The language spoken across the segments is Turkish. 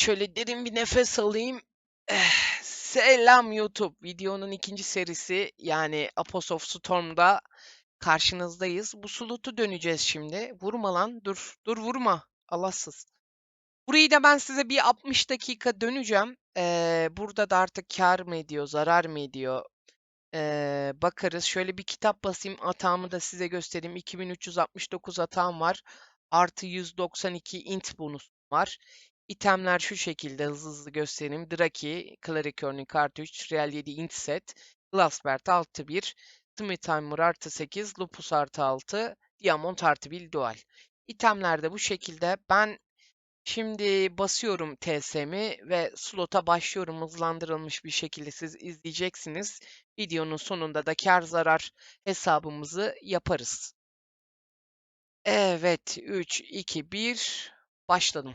şöyle derin bir nefes alayım. Eh, selam YouTube. Videonun ikinci serisi yani Apostle of Storm'da karşınızdayız. Bu slotu döneceğiz şimdi. Vurma lan. Dur. Dur vurma. Allahsız. Burayı da ben size bir 60 dakika döneceğim. Ee, burada da artık kar mı ediyor, zarar mı ediyor? Ee, bakarız. Şöyle bir kitap basayım. Atağımı da size göstereyim. 2369 atağım var. Artı 192 int bonus var. İtemler şu şekilde hızlı hızlı göstereyim. Draki, Cleric Örneğin kartı 3, Real 7 int set, Glassbert artı 1, Smith Timer artı 8, Lupus artı 6, Diamond artı 1 dual. İtemler de bu şekilde. Ben Şimdi basıyorum TS'mi ve slota başlıyorum hızlandırılmış bir şekilde siz izleyeceksiniz. Videonun sonunda da kar zarar hesabımızı yaparız. Evet 3, 2, 1 başladım.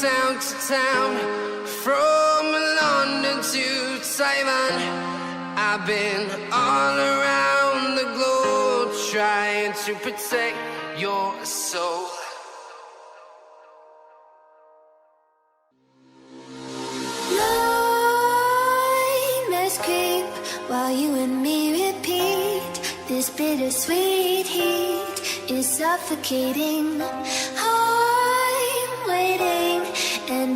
town to town, from London to Taiwan. I've been all around the globe trying to protect your soul. Nightmares creep while you and me repeat. This bittersweet heat is suffocating. I'm waiting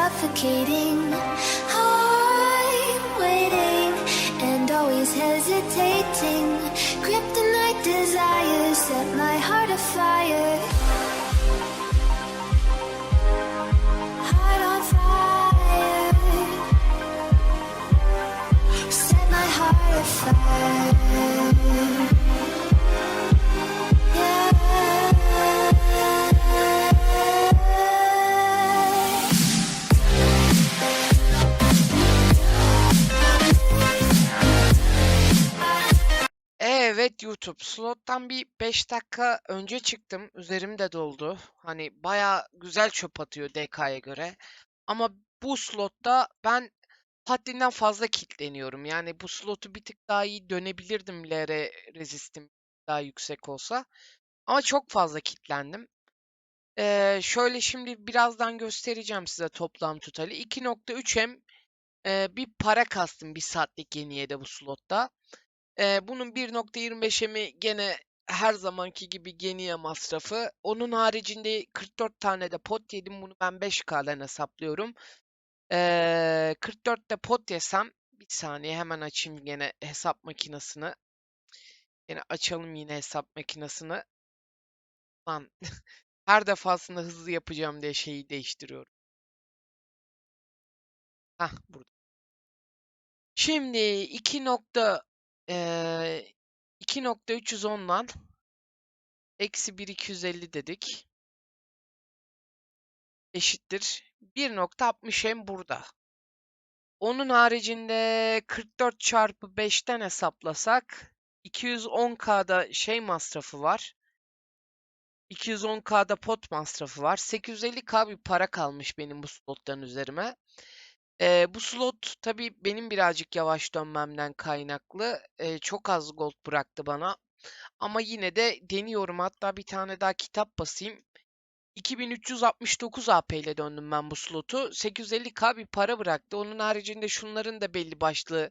Suffocating. I'm waiting and always hesitating. Kryptonite desires set my heart Evet YouTube. Slot'tan bir 5 dakika önce çıktım. Üzerim de doldu. Hani baya güzel çöp atıyor DK'ya göre. Ama bu slotta ben haddinden fazla kilitleniyorum. Yani bu slotu bir tık daha iyi dönebilirdim LR resistim daha yüksek olsa. Ama çok fazla kilitlendim. Ee, şöyle şimdi birazdan göstereceğim size toplam totali. 2.3M e, bir para kastım bir saatlik yeniye de bu slotta. Ee, bunun 1.25'emi gene her zamanki gibi geniye masrafı. Onun haricinde 44 tane de pot yedim. Bunu ben 5K'dan hesaplıyorum. Ee, 44 de pot yesem bir saniye hemen açayım gene hesap makinesini. Yine açalım yine hesap makinesini. Lan her defasında hızlı yapacağım diye şeyi değiştiriyorum. Hah burada. Şimdi 2 eee 2.310'dan eksi 1.250 dedik. Eşittir. 1.60 burada. Onun haricinde 44 çarpı 5'ten hesaplasak 210K'da şey masrafı var. 210K'da pot masrafı var. 850K bir para kalmış benim bu slotların üzerime. Eee, bu slot tabii benim birazcık yavaş dönmemden kaynaklı. Eee, çok az gold bıraktı bana. Ama yine de deniyorum. Hatta bir tane daha kitap basayım. 2369 AP ile döndüm ben bu slotu. 850k bir para bıraktı. Onun haricinde şunların da belli başlı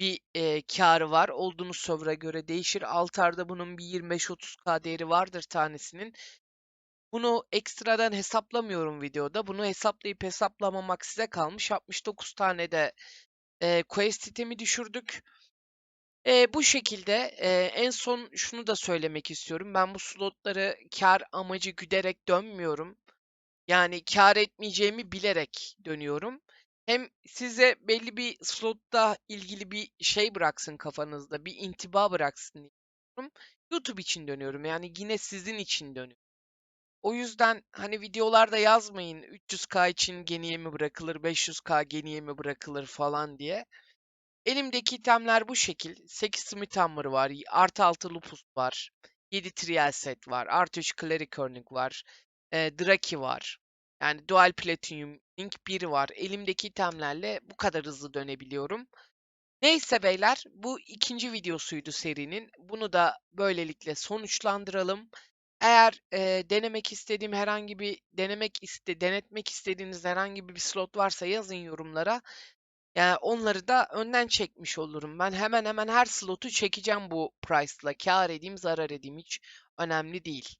bir e, karı var. Olduğunuz server'a göre değişir. Altar'da bunun bir 25-30k değeri vardır tanesinin. Bunu ekstradan hesaplamıyorum videoda. Bunu hesaplayıp hesaplamamak size kalmış. 69 tane de e, quest itemi düşürdük. E, bu şekilde e, en son şunu da söylemek istiyorum. Ben bu slotları kar amacı güderek dönmüyorum. Yani kar etmeyeceğimi bilerek dönüyorum. Hem size belli bir slotla ilgili bir şey bıraksın kafanızda, bir intiba bıraksın. YouTube için dönüyorum. Yani yine sizin için dönüyorum. O yüzden hani videolarda yazmayın 300k için geniye mi bırakılır, 500k geniye mi bırakılır falan diye. Elimdeki itemler bu şekil. 8 Smith Hammer var, artı 6 Lupus var, 7 Trial Set var, artı 3 Cleric Örnek var, e, Draki var. Yani Dual Platinum Link 1 var. Elimdeki itemlerle bu kadar hızlı dönebiliyorum. Neyse beyler bu ikinci videosuydu serinin. Bunu da böylelikle sonuçlandıralım. Eğer e, denemek istediğim herhangi bir denemek iste denetmek istediğiniz herhangi bir slot varsa yazın yorumlara. Yani onları da önden çekmiş olurum. Ben hemen hemen her slotu çekeceğim bu price'la. Kâr edeyim, zarar edeyim hiç önemli değil.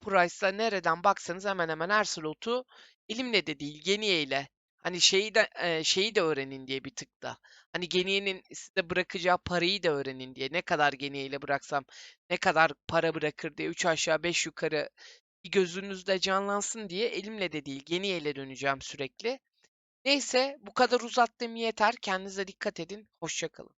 Price'la nereden baksanız hemen hemen her slotu elimle de değil, Geniye ile. Hani şeyi de şeyi de öğrenin diye bir tık da. Hani Geniye'nin size bırakacağı parayı da öğrenin diye. Ne kadar Geniye ile bıraksam ne kadar para bırakır diye 3 aşağı 5 yukarı bir gözünüzde canlansın diye elimle de değil, Geniye ile döneceğim sürekli. Neyse bu kadar uzattığım yeter. Kendinize dikkat edin. Hoşça kalın.